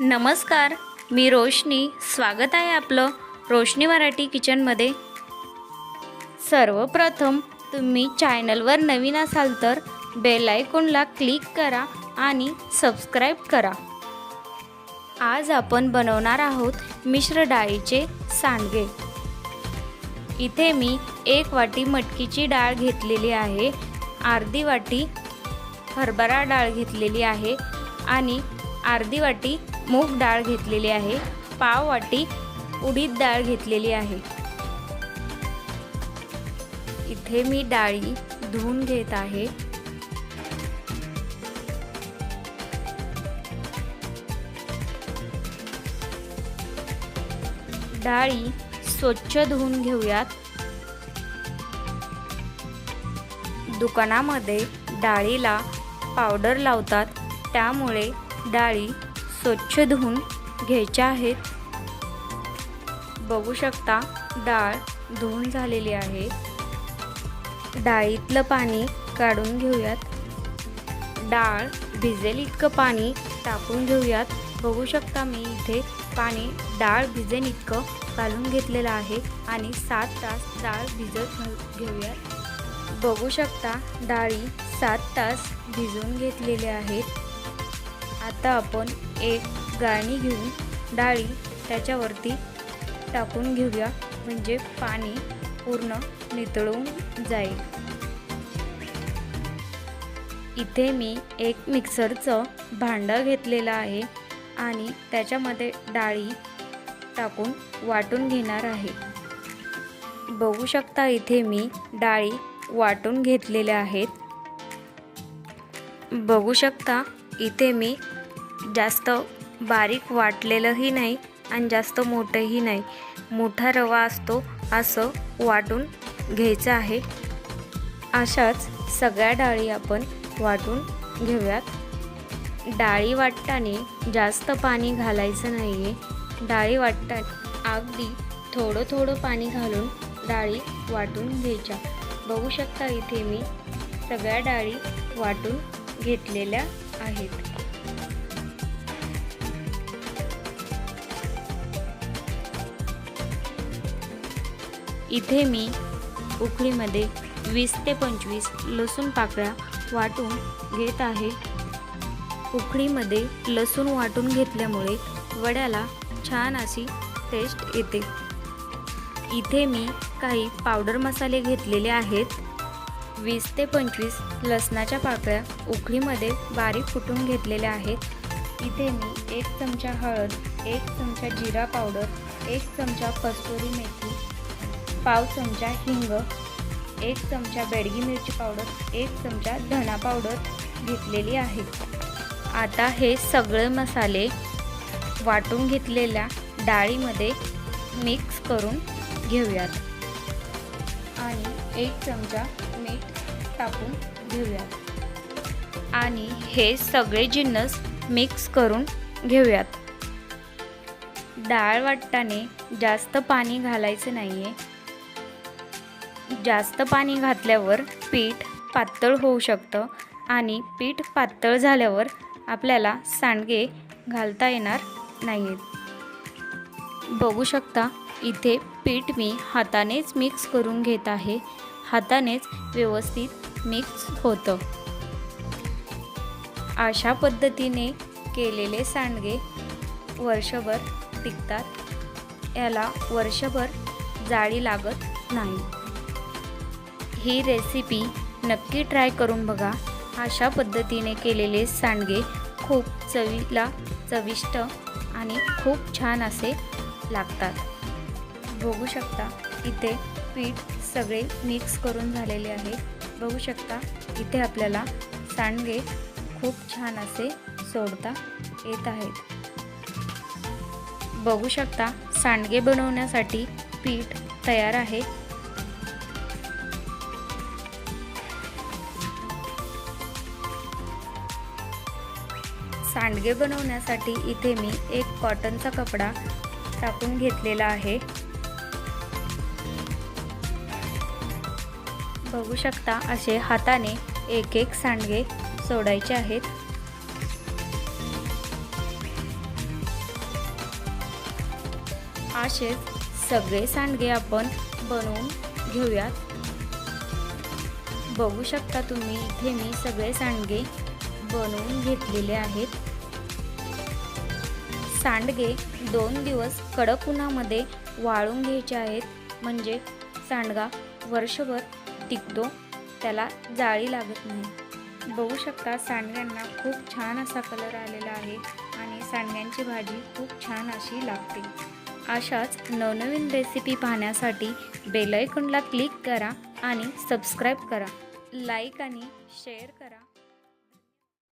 नमस्कार मी रोशनी. स्वागत आहे आपलं रोशनी मराठी किचनमध्ये सर्वप्रथम तुम्ही चॅनलवर नवीन असाल तर बेल आयकॉनला क्लिक करा आणि सबस्क्राईब करा. आज आपण बनवणार आहोत मिश्र डाळीचे सांडगे. इथे मी एक वाटी मटकीची डाळ घेतलेली आहे अर्धी वाटी हरभरा डाळ घेतलेली आहे आणि अर्धी वाटी मूग डाळ घेतलेली आहे पाव वाटी उडीद डाळ घेतलेली आहे. इथे मी डाळी धुवून घेत आहे. डाळी स्वच्छ धुवून घेऊयात. दुकानामध्ये डाळीला पावडर लावतात त्यामुळे डाळी स्वच्छ धुवून घ्यायच्या आहेत. बघू शकता डाळ धुवून झालेली आहे. डाळीतलं पाणी काढून घेऊयात. डाळ भिजेल इतकं पाणी टाकून घेऊयात. बघू शकता मी इथे पाणी डाळ भिजेल इतकं घालून घेतलेलं आहे आणि सात तास डाळ भिजत घाल- घेऊयात. बघू शकता डाळी सात तास भिजवून घेतलेले आहेत आता आपण एक गाळणी घेऊन डाळी त्याच्यावरती टाकून घेऊया. म्हणजे पाणी पूर्ण नितळून जाईल. इथे मी एक मिक्सरचं भांडं घेतलेलं आहे आणि त्याच्यामध्ये डाळी टाकून वाटून घेणार आहे. बघू शकता इथे मी डाळी वाटून घेतलेल्या आहेत. बघू शकता इथे मी जास्त बारीक वाटलेलंही नाही आणि जास्त मोठंही नाही. मोठा रवा असतो असं वाटून घ्यायचं आहे. अशाच सगळ्या डाळी आपण वाटून घेऊयात. डाळी वाटताना जास्त पाणी घालायचं नाही आहे डाळी वाटताना अगदी थोडं थोडं पाणी घालून डाळी वाटून घ्यायच्या. बघू शकता इथे मी सगळ्या डाळी वाटून घेतलेल्या आहेत. इथे मी उकळीमध्ये वीस ते पंचवीस लसूण पाकळ्या वाटून घेत आहे. उकळीमध्ये लसूण वाटून घेतल्यामुळे वड्याला छान अशी टेस्ट येते. इथे मी काही पावडर मसाले घेतलेले आहेत. वीस ते पंचवीस लसणाच्या पाकळ्या उकळीमध्ये बारीक फुटून घेतलेल्या आहेत. इथे मी एक चमचा हळद एक चमचा जिरा पावडर एक चमचा कस्तुरी मेथी पाव चमचा हिंग एक चमचा बेडगी मिरची पावडर एक चमचा धना पावडर घेतलेली आहे. आता हे सगळे मसाले वाटून घेतलेल्या डाळीमध्ये मिक्स करून घेऊयात. आणि एक चमचा मीठ टाकून घेऊयात. आणि हे सगळे जिन्नस मिक्स करून घेऊयात. डाळ वाटताने जास्त पाणी घालायचं नाही आहे जास्त पाणी घातल्यावर पीठ पातळ होऊ शकतं आणि पीठ पातळ झाल्यावर आपल्याला सांडगे घालता येणार नाहीत. बघू शकता इथे पीठ मी हातानेच मिक्स करून घेत आहे. हातानेच व्यवस्थित मिक्स होतं. अशा पद्धतीने केलेले सांडगे वर्षभर टिकतात. याला वर्षभर जाळी लागत नाही. ही रेसिपी नक्की ट्राय करून बघा. अशा पद्धतीने केलेले सांडगे खूप चवीला चविष्ट आणि खूप छान असे लागतात. बघू शकता इथे पीठ सगळे मिक्स करून झालेले आहे. बघू शकता इथे आपल्याला सांडगे खूप छान असे सोडता येत आहेत. बघू शकता सांडगे बनवण्यासाठी पीठ तयार आहे. सांडगे बनवण्यासाठी इथे मी एक कॉटनचा कपडा टाकून घेतलेला आहे. बघू शकता असे हाताने एक एक सांडगे सोडायचे आहेत. असेच सगळे सांडगे आपण बनवून घेऊयात. बघू शकता तुम्ही इथे मी सगळे सांडगे बनवून घेतलेले आहेत. सांडगे दोन दिवस कडक उन्हामध्ये वाळून घ्यायचे आहेत. म्हणजे सांडगा वर्षभर टिकतो त्याला जाळी लागत नाही. बघू शकता सांडग्यांना खूप छान असा कलर आलेला आहे आणि सांडग्यांची भाजी खूप छान अशी लागते. अशाच नवनवीन रेसिपी पाहण्यासाठी बेलायकॉनला क्लिक करा आणि सबस्क्राईब करा. लाईक आणि शेअर करा.